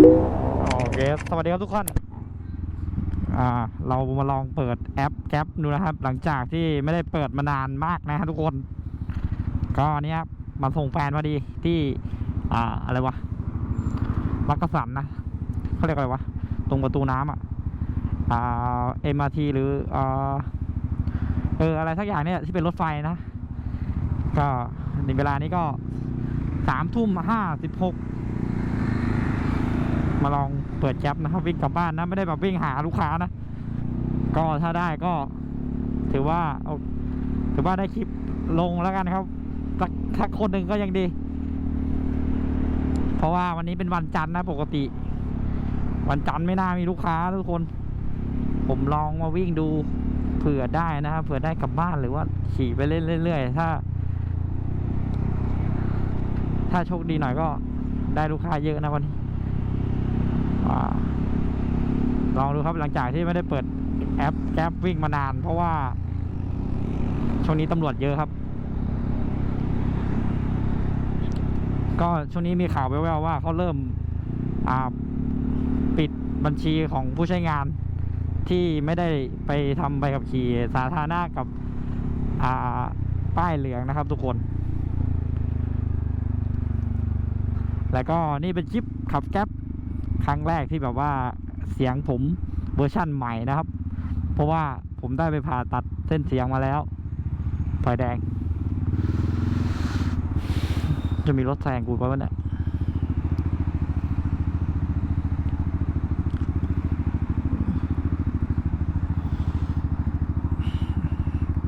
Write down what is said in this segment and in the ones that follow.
โอเคสวัสดีครับทุกคนอ่าเรามาลองเปิดแอปแก๊ปดูนะครับ หลังจากที่ไม่ได้เปิดมานานมากนะครับทุกคน ก็เนี้ยมาส่งแฟนมาดีที่ อ่าอะไรวะมักกะสันนะเขาเรียกอะไรวะตรงประตูน้ำอะอ่า MRT หรืออ่าเอออะไรสักอย่างเนี่ยที่เป็นรถไฟนะ ก็ในเวลานี้ก็สามทุ่มห้าสิบหก มาลองเปิดแก๊ปนะครับ วิ่งกลับบ้านนะ ไม่ได้แบบวิ่งหาลูกค้านะ ก็ถ้าได้ก็ ถือว่าถือว่าได้คลิปลงแล้วกันครับสักสักคนหนึ่งก็ยังดี เพราะว่าวันนี้เป็นวันจันทร์นะปกติ วันจันทร์ไม่น่ามีลูกค้าทุกคน ผมลองมาวิ่งดูเผื่อได้นะครับเผื่อได้กลับบ้านหรือว่าขี่ไปเล่นเรื่อยๆถ้า ถ้าโชคดีหน่อยก็ได้ลูกค้าเยอะนะวันนี้ อ่าลองดูครับหลังจากที่ไม่ได้เปิดแอปแก๊ปวิ่งมานาน เพราะว่าช่วงนี้ตำรวจเยอะครับ ก็ช่วงนี้มีข่าวแว่วๆว่าเขาเริ่มปิดบัญชีของผู้ใช้งานที่ไม่ได้ไปทำใบขับขี่สาธารณะกับป้ายเหลืองนะครับทุกคน แล้วก็นี่เป็นคลิปขับแก๊ป รั้งแรกที่แบบว่าเสียงผมเวอร์ชั่นใหม่นะครับ เพราะว่าผมได้ไปผ่าตัดเส้นเสียงมาแล้วไฟแดง จะมีรถแซงกูไปวะเนี่ย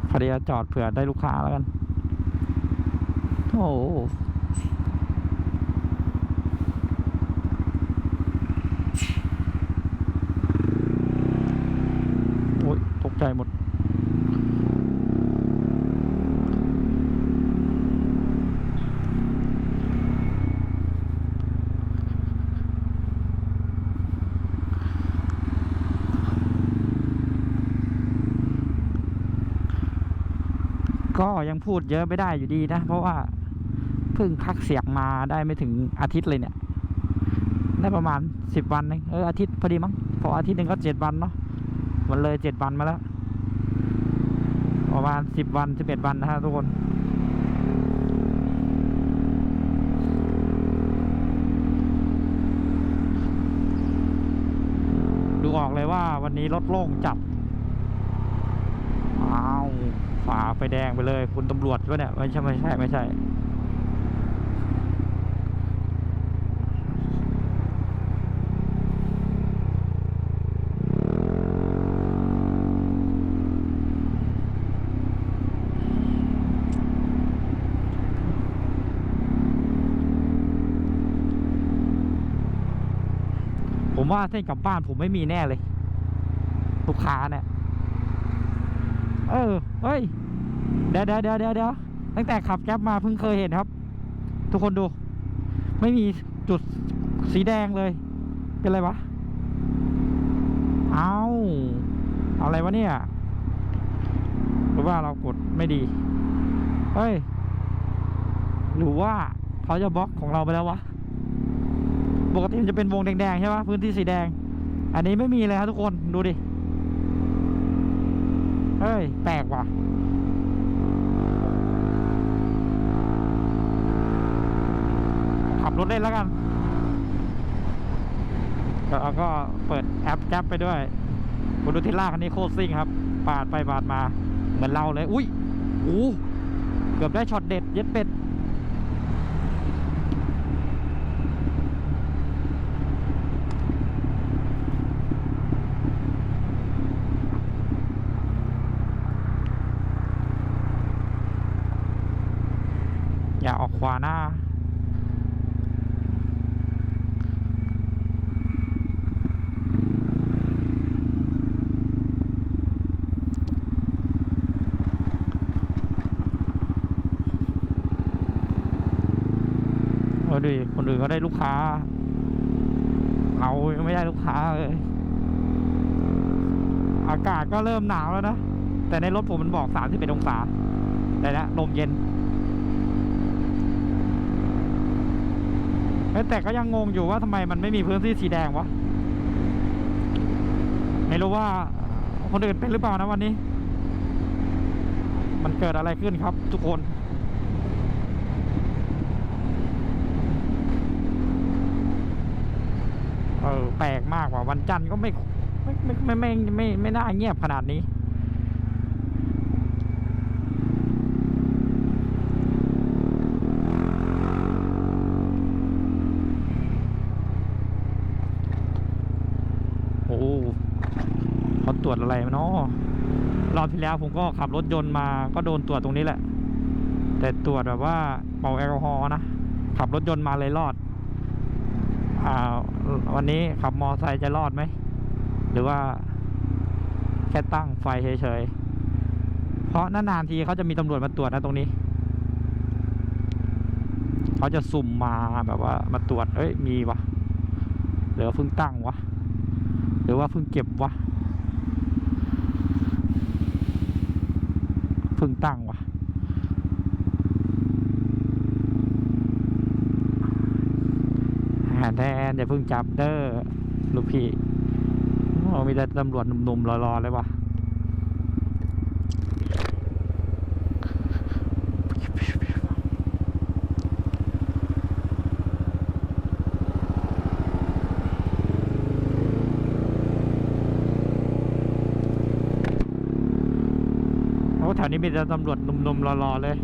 พอดีจะจอดเผื่อได้ลูกค้าแล้วกัน โอ้โห โอ้ยตกใจหมดก็ยังพูดเยอะไม่ได้อยู่ดีนะ เพราะว่าเพิ่งพักเสียงมาได้ไม่ถึงอาทิตย์เลยเนี่ย ได้ประมาณสิบวันเองเอออาทิตย์พอดีมั้งเพราะอาทิตย์หนึ่งก็เจ็ดวันเนาะมันเลยเจ็ดวันมาแล้ว ประมาณสิบวันสิบเอ็ดวันนะฮะทุกคน ดูออกเลยว่าวันนี้รถโล่งจับอ้าวฝ่าไฟแดงไปเลย คุณตำรวจก็เนี่ย ไม่ใช่ไม่ใช่ไม่ใช่ ผม ว่าเส้นกลับบ้านผมไม่มีแน่เลย ลูกค้าเนี่ย เออ เฮ้ย เดี๋ยวเดี๋ยวเดี๋ยวเดี๋ยวตั้งแต่ขับแก๊ปมาเพิ่งเคยเห็นครับ ทุกคนดู ไม่มีจุดสีแดงเลย เป็นไรวะเอาเอาอะไรวะเนี่ย หรือว่าเรากดไม่ดี เฮ้ย หรือว่าเขาจะบล็อกของเราไปแล้ววะ ปกติมันจะเป็นวงแดงๆใช่ปะพื้นที่สีแดง อันนี้ไม่มีเลยครับทุกคนดูดิ เฮ้ย แปลกว่ะขับรถเล่นแล้วกันแล้วก็เปิดแอปแก๊ปไปด้วยคุณดูทิล่าคันนี้โคตรซิ่งครับ ปาดไปปาดมา เหมือนเราเลย อุ้ยโอ้เกือบได้ช็อตเด็ด เย็ดเป็ด อย่าออกข วาหน้าเออดิคนอื่นก็ได้ลูกค้า เรายังไม่ได้ลูกค้าเลย อากาศก็เริ่มหนาวแล้วนะ แต่ในรถผมมันบอก31องศา แต่นะลมเย็น แต่ก็ยังงงอยู่ว่าทำไมมันไม่มีพื้นที่สีแดงวะ ไม่รู้ว่าคนอื่นเป็นหรือเปล่านะวันนี้ มันเกิดอะไรขึ้นครับ ทุกคน เออแปลกมากว่ะวันจันทร์ก็ไม่ไม่ไม่ไม่ไม่ไม่น่าเงียบขนาดนี้ เขาตรวจอะไรมาเนาะรอบที่แล้วผมก็ขับรถยนต์มาก็โดนตรวจตรงนี้แหละ แต่ตรวจแบบว่าเป่าแอลกอฮอล์นะ ขับรถยนต์มาเลยรอด อ่า วันนี้ขับมอไซค์จะรอดไหม หรือว่าแค่ตั้งไฟเฉยๆ เพราะนานๆทีเขาจะมีตำรวจมาตรวจนะตรงนี้ เขาจะสุ่มมาแบบว่ามาตรวจ เอ้ย มีวะหรือเพิ่งตั้งวะ หรือว่าเพิ่งเก็บวะเพิ่งตั้งวะแทนอย่าเพิ่งจับเด้อลูกพี่มีแต่ตำรวจหนุ่มๆรอๆเลยวะ นี้มีแต่ตำรวจหนุ่มๆรอๆเลย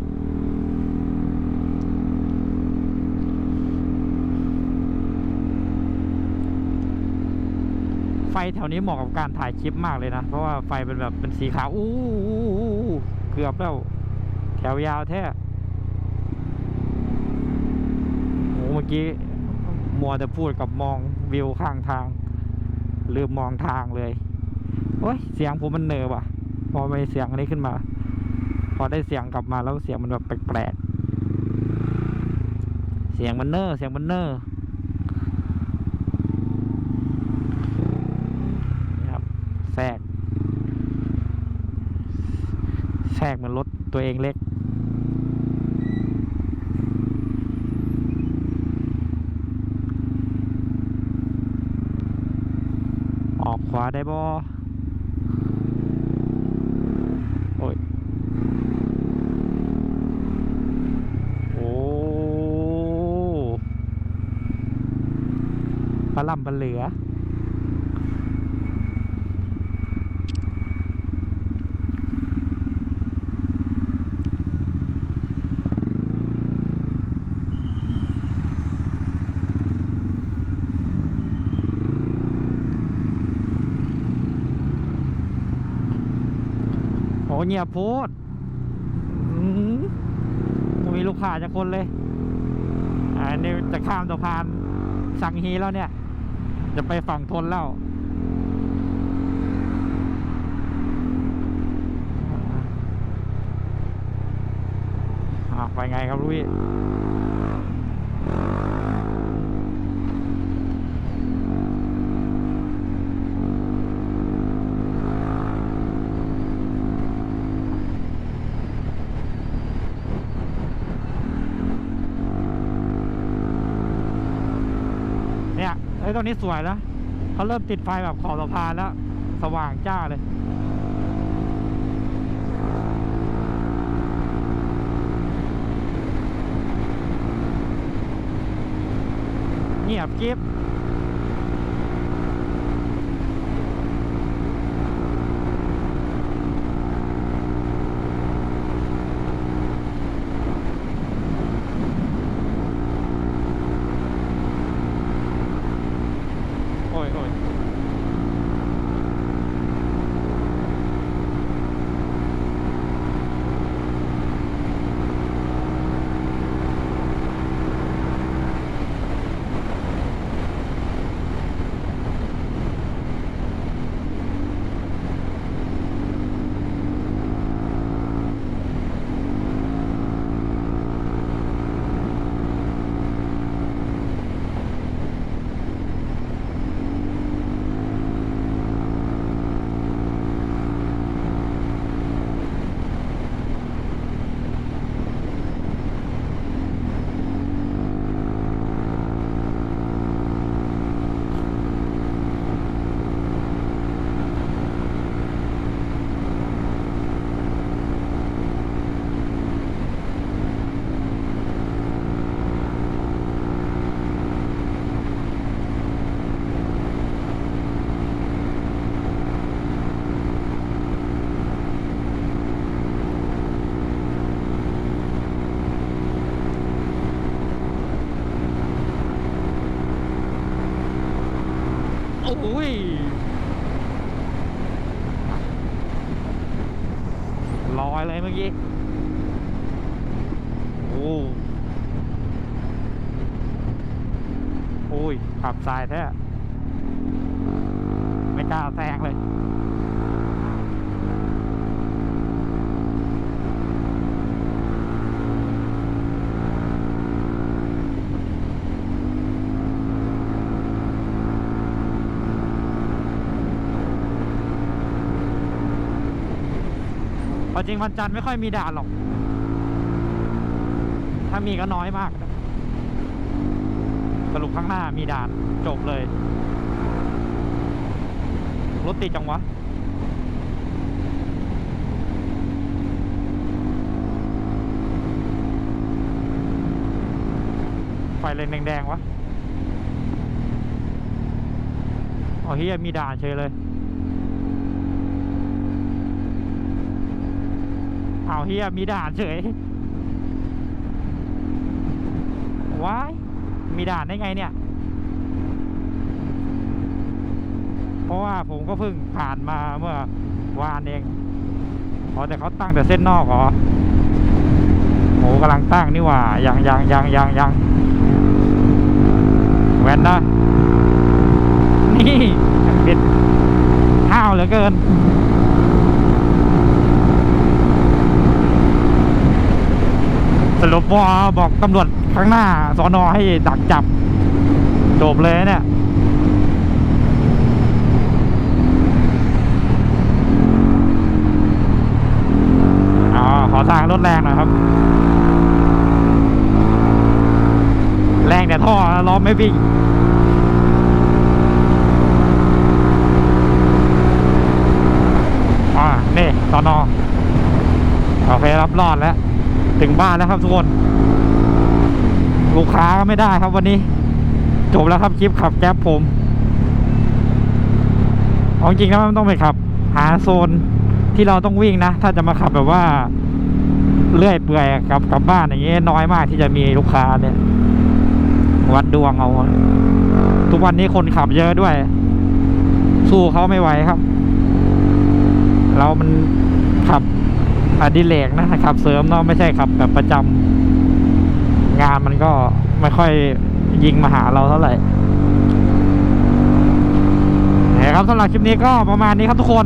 ไฟแถวนี้เหมาะกับการถ่ายคลิปมากเลยนะ เพราะว่าไฟเป็นแบบเป็นสีขาว อู้หูเกือบแล้ว แถวยาวแท้โอ้เมื่อกี้ มัวแต่พูดกับมองวิวข้างทาง ลืมมองทางเลย โอ้ย เสียงผมมันเนอว่ะ พอไม่เสียงอันนี้ขึ้นมา อได้เสียงกลับมาแล้วเสียงมันแบบแปลกๆ เสียงมันเนอเสียงมันเนอนี่ครับแทรกแทรกเหมือนรถตัวเองเล็กออกขวาได้บอโอ้ย โอ้ป ลาล่ำปลาเหลือ โอ้เงียบโพดอืมบ่มีลูกค้าจะคนเลยอ่านี่จะข้ามสะพาน สังฮีแล้วเนี่ย จะไปฝั่งทนแล้วอ่าไปไงครับลุยนี่ยไอ้ยตรงนี้สวยแล้วเขาเริ่มติดไฟแบบขอบสะพานแล้ว สว่างจ้าเลยเงียบกิฟ อุ้ยลอยเลยเมื่อกี้โอ้โอ้ยขับสายแท้ไม่กล้าแซงเลย พอจริงวันจันทร์ไม่ค่อยมีด่านหรอก ถ้ามีก็น้อยมาก สรุปข้างหน้ามีด่านจบเลย รถติดจังวะไฟเลนแดงๆวะอ๋อเฮียมีด่านเฉยเลย เอาเฮียมีด่านเฉยว้ายมีด่านได้ไงเนี่ย เพราะว่าผมก็เพิ่งผ่านมาเมื่อวานเองอ๋อแต่เขาตั้งแต่เส้นนอกเหรอโหกำลังตั้งนี่ว่ายังยังยังยังยังแวนนะ นี่เด็ดห้าวเหลือเกิน สรุป ว่าบอกตำรวจข้างหน้าสอนอให้ดักจับจบเลยเนี่ยอ๋อขอทางรถแรงหน่อยครับ แรงแต่ท่อล้อไม่วิ่งอ่านี่สอนอโอเค รับรอดแล้ว ถึงบ้านแล้วครับทุกคน ลูกค้าก็ไม่ได้ครับวันนี้ จบแล้วครับคลิปขับแก๊ปผมเอาจริงๆแล้วมันต้องไปขับ หาโซนที่เราต้องวิ่งนะ ถ้าจะมาขับแบบว่าเลื่อยเปื่อยกับกลับบ้านอย่างเงี้ยน้อยมากที่จะมีลูกค้าเนี่ย วัดดวงเอา ทุกวันนี้คนขับเยอะด้วย สู้เขาไม่ไหวครับ เรามันขับ อดิเรกนะขับ เสริมเนาะไม่ใช่ขับแบบประจำงานมันก็ไม่ค่อยยิงมาหาเราเท่าไหร่นะครับสำหรับคลิปนี้ก็ประมาณนี้ครับทุกคน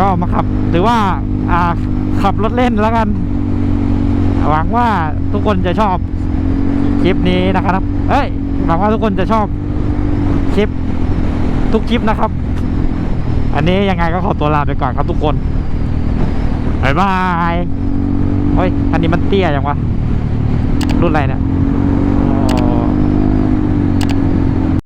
ก็มาขับถือว่าอ่าขับรถเล่นแล้วกัน หวังว่าทุกคนจะชอบคลิปนี้นะครับ เอ้ยหวังว่าทุกคนจะชอบคลิปทุกคลิปนะครับ อันนี้ยังไงก็ขอตัวลาไปก่อนครับทุกคน บายบายเฮ้ย อันนี้มันเตี้ยยังวะ รุ่นอะไรเนี่ย